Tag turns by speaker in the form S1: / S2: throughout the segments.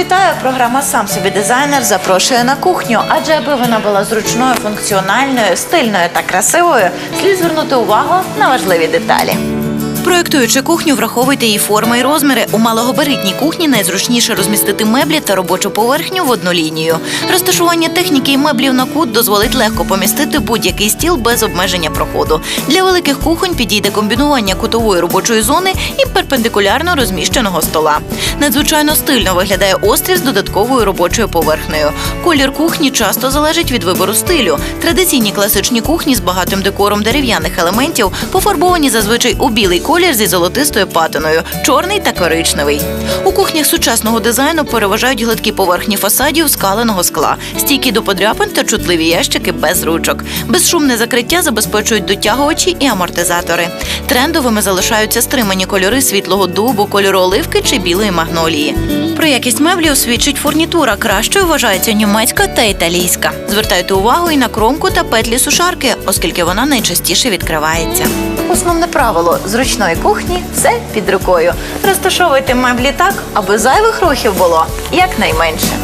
S1: вітаю! Програма Сам собі дизайнер запрошує на кухню. Адже аби вона була зручною, функціональною, стильною та красивою, слід звернути увагу на важливі деталі. Проєктуючи кухню, враховуйте її форми і розміри. У малогабаритній кухні найзручніше розмістити меблі та робочу поверхню в одну лінію. Розташування техніки і меблів на кут дозволить легко помістити будь-який стіл без обмеження проходу. Для великих кухонь підійде комбінування кутової робочої зони і перпендикулярно розміщеного стола. Надзвичайно стильно виглядає острів з додатковою робочою поверхнею. Колір кухні часто залежить від вибору стилю. Традиційні класичні кухні з багатим декором дерев'яних елементів пофарбовані зазвичай у білий колір зі золотистою патиною, чорний та коричневий. У кухнях сучасного дизайну переважають гладкі поверхні фасадів скаленого скла, стійкі до подряпин та чутливі ящики без ручок. Безшумне закриття забезпечують дотягувачі і амортизатори. Трендовими залишаються стримані кольори світлого дубу, кольору оливки чи білої магнолії. Про якість меблів свідчить фурнітура. Кращою вважається німецька та італійська. Звертайте увагу і на кромку та петлі сушарки, оскільки вона найчастіше відкривається. Основне правило зручної кухні все під рукою. Розташовуйте меблі так, аби зайвих рухів було якнайменше.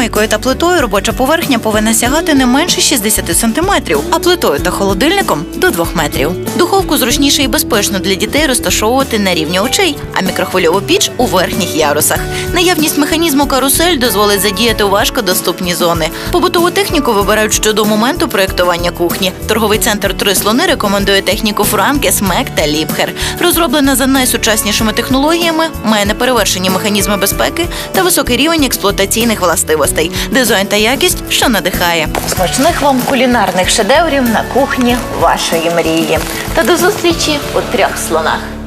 S1: Між та плитою робоча поверхня повинна сягати не менше 60 сантиметрів, а плитою та холодильником до 2 метрів. Духовку зручніше і безпечно для дітей розташовувати на рівні очей, а мікрохвильову піч у верхніх ярусах. Наявність механізму карусель дозволить задіяти важкодоступні зони. Побутову техніку вибирають щодо моменту проєктування кухні. Торговий центр Три слони рекомендує техніку Франкес, Мек та Ліпхер. Розроблена за найсучаснішими технологіями, має неперевершені механізми безпеки та високий рівень експлуатаційних властивостей, дизайн та якість, що надихає. Смачних вам кулінарних шедеврів на кухні вашої мрії. Та до зустрічі у трьох слонах.